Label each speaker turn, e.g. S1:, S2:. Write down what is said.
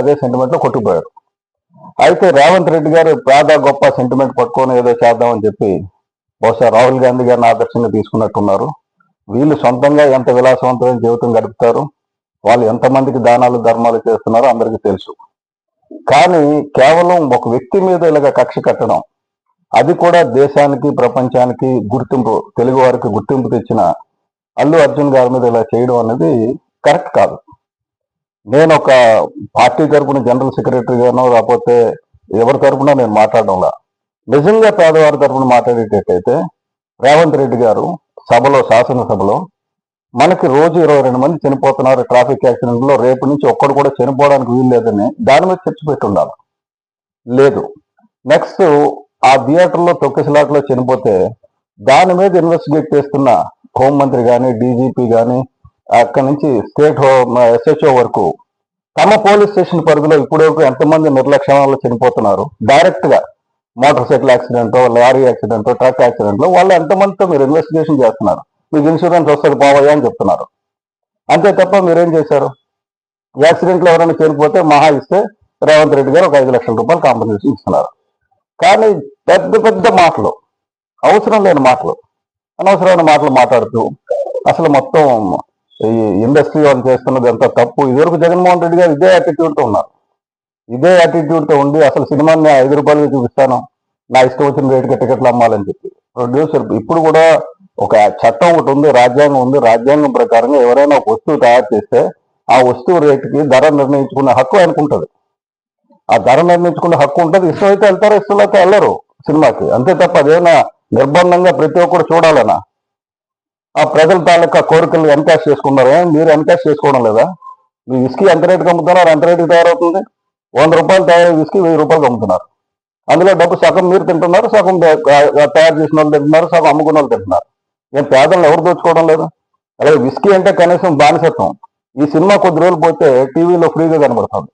S1: అదే సెంటిమెంట్లో కొట్టుకుపోయారు. అయితే రేవంత్ రెడ్డి గారు పేద గొప్ప సెంటిమెంట్ పట్టుకొని ఏదో చేద్దామని చెప్పి బహుశా రాహుల్ గాంధీ గారిని ఆదర్శంగా తీసుకున్నట్టున్నారు. వీళ్ళు సొంతంగా ఎంత విలాసవంతమైన జీవితం గడుపుతారు వాళ్ళు ఎంతమందికి దానాలు ధర్మాలు చేస్తున్నారో అందరికీ తెలుసు. కానీ కేవలం ఒక వ్యక్తి మీద ఇలాగ కక్ష కట్టడం అది కూడా దేశానికి ప్రపంచానికి గుర్తింపు తెలుగు వారికి గుర్తింపు తెచ్చిన అల్లు అర్జున్ గారి మీద ఇలా చేయడం అనేది కరెక్ట్ కాదు. నేను ఒక పార్టీ తరపున జనరల్ సెక్రటరీ గానో లేకపోతే ఎవరి తరపున నేను మాట్లాడడంలా నిజంగా పేదవారి తరపున మాట్లాడేటట్టయితే రేవంత్ రెడ్డి గారు సభలో శాసనసభలో మనకి రోజు ఇరవై రెండు మంది చనిపోతున్నారు ట్రాఫిక్ యాక్సిడెంట్లో. రేపు నుంచి ఒక్కడు కూడా చనిపోవడానికి వీలు లేదని దాని మీద చర్చ పెట్టి ఉండాలి లేదు. నెక్స్ట్ ఆ థియేటర్లో తొక్కిసలాట్లో చనిపోతే దాని మీద ఇన్వెస్టిగేట్ చేస్తున్న హోంమంత్రి కానీ డీజీపీ కానీ అక్కడి నుంచి స్టేట్ హోమ్ ఎస్హెచ్ఓ వరకు. తమ పోలీస్ స్టేషన్ పరిధిలో ఇప్పటివరకు ఎంతమంది నిర్లక్ష్యంలో చనిపోతున్నారు? డైరెక్ట్గా motorcycle accident lorry accident truck accident వాళ్ళు ఎంతమందితో మీరు ఇన్వెస్టిగేషన్ చేస్తున్నారు? మీకు ఇన్సూరెన్స్ వస్తుంది పోవయ్యా అని చెప్తున్నారు. అంతే తప్ప మీరేం చేశారు? యాక్సిడెంట్లో ఎవరైనా చనిపోతే మహా ఇస్తే రేవంత్ రెడ్డి గారు ఒక ఐదు లక్షల రూపాయలు కాంపెన్సేషన్ ఇస్తున్నారు. కానీ పెద్ద పెద్ద మాటలు అవసరం లేని మాటలు అనవసరమైన మాటలు మాట్లాడుతూ అసలు మొత్తం ఈ ఇండస్ట్రీ వాళ్ళు చేస్తున్నది ఎంత తప్పు? ఇదివరకు జగన్మోహన్ రెడ్డి గారు ఇదే యాటిట్యూడ్తో తో ఉన్నారు. ఇదే యాటిట్యూడ్తో తో ఉండి అసలు సినిమాని నేను ఐదు రూపాయలకి చూపిస్తాను. నా ఇష్టం వచ్చిన రేటుకి టికెట్లు అమ్మాలని చెప్పి. ప్రొడ్యూసర్ ఇప్పుడు కూడా ఒక చట్టం ఒకటి ఉంది రాజ్యాంగం ఉంది. రాజ్యాంగం ప్రకారంగా ఎవరైనా ఒక వస్తువు తయారు చేస్తే ఆ వస్తువు రేటుకి ధర నిర్ణయించుకునే హక్కు అనుకుంటుంది ఆ ధర నిర్ణయించుకునే హక్కు ఉంటుంది. ఇష్టమైతే వెళ్తారో ఇష్టం అయితే వెళ్ళరు సినిమాకి. అంతే తప్ప అదేమైనా నిర్బంధంగా ప్రతి ఒక్కరు చూడాలనా? ఆ ప్రజల తాలూకా కోరికలు ఎన్కాష్ చేసుకున్నారు మీరు ఎన్కాష్ చేసుకోవడం లేదా? మీ విస్కీ ఎంత రేటుకి అమ్ముతున్నారు? ఎంత రేటుకి తయారవుతుంది? వంద రూపాయలు తయారయ్యే విస్కీ వెయ్యి రూపాయలు అమ్ముతున్నారు. అందులో డబ్బు సగం మీరు తింటున్నారు సగం తయారు చేసిన వాళ్ళు తింటున్నారు సగం అమ్ముకున్న వాళ్ళు తింటున్నారు. నేను పేదలను ఎవరు దోచుకోవడం లేదు? అలాగే విస్కీ అంటే కనీసం బానిసత్వం. ఈ సినిమా కొద్ది రోజులు పోతే టీవీలో ఫ్రీగా కనబడుతుంది.